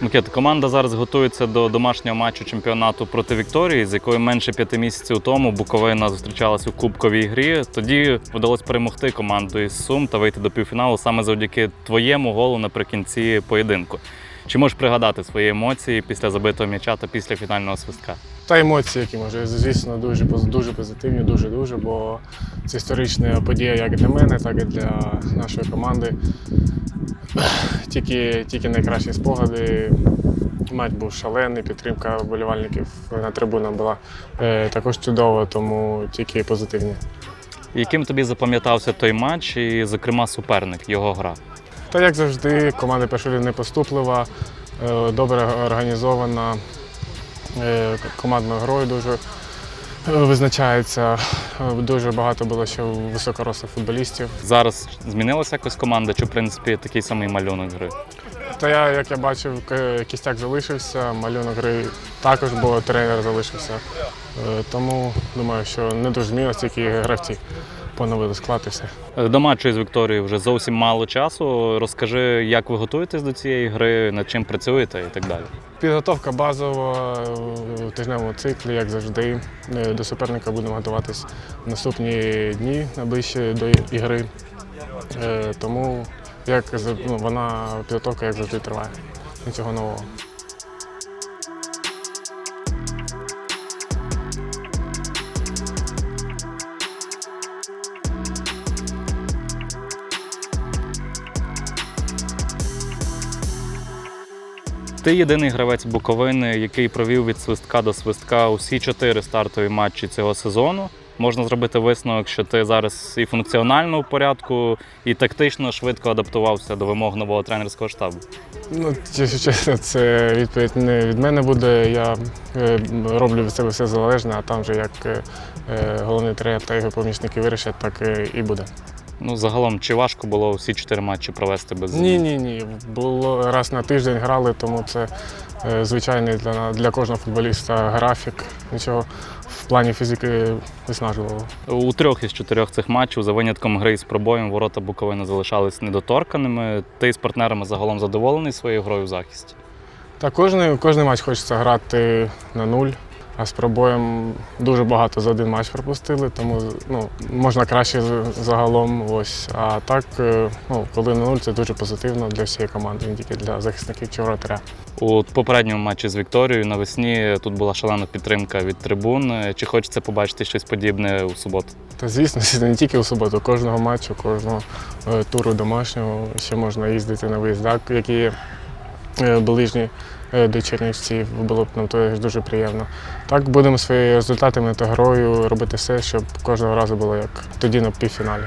Микита, команда зараз готується до домашнього матчу чемпіонату проти Вікторії, з якою менше п'яти місяців тому Буковина зустрічалась у кубковій грі. Тоді вдалося перемогти команду із Сум та вийти до півфіналу саме завдяки твоєму голу наприкінці поєдинку. Чи можеш пригадати свої емоції після забитого м'яча та після фінального свистка? Та емоції, які може, звісно, дуже дуже позитивні, дуже дуже, бо це історична подія як для мене, так і для нашої команди. Тільки, тільки найкращі спогади. Матч був шалений, підтримка вболівальників на трибунах була е, також чудова, тому тільки позитивні. Яким тобі запам'ятався той матч, і, зокрема, суперник, його гра? Та як завжди, команда першої не поступлива, е, добре організована, е, командною грою дуже визначається. Е, Дуже багато було ще високорослих футболістів. Зараз змінилася якось команда, чи в принципі такий самий малюнок гри? Та я, як я бачив, кістяк залишився, малюнок гри також, бо тренер залишився. Е, Тому думаю, що не дуже змінилось, тільки гравці поновили склад і все. До матчу із Вікторією вже зовсім мало часу. Розкажи, як ви готуєтесь до цієї гри, над чим працюєте і так далі. Підготовка базова в тижневому циклі, як завжди. Е, До суперника будемо готуватись в наступні дні найближчі до ігри. Е, Тому як, ну, вона підготовка як завжди триває. Нічого нового. Ти єдиний гравець Буковини, який провів від свистка до свистка усі чотири стартові матчі цього сезону. Можна зробити висновок, що ти зараз і функціонально в порядку, і тактично швидко адаптувався до вимог нового тренерського штабу. Ну, чесно, це відповідь не від мене буде. Я е, роблю від себе все залежне, а там вже як е, е, головний тренер та його помічники вирішать, так і буде. Ну, загалом, чи важко було всі чотири матчі провести без Ні, ні, ні. Було раз на тиждень грали, тому це е, звичайний для, для кожного футболіста графік. Нічого в плані фізики виснажливого. У трьох із чотирьох цих матчів, за винятком гри з пробоєм, ворота Буковини залишались недоторканими. Ти з партнерами загалом задоволений своєю грою в захисті? Та кожний, кожний матч хочеться грати на нуль, а з пробоєм дуже багато за один матч пропустили, тому ну, можна краще загалом. Ось. А так, е, ну, коли на нуль, це дуже позитивно для всієї команди, не тільки для захисників чи воротаря. У попередньому матчі з Вікторією навесні тут була шалена підтримка від трибун. Чи хочеться побачити щось подібне у суботу? Та звісно, не тільки у суботу, кожного матчу, кожного е, туру домашнього ще можна їздити на виїздах, які ближні е, до Чернівців, було б нам теж дуже приємно. Так будемо своїми результатами та грою робити все, щоб кожного разу було як тоді на півфіналі.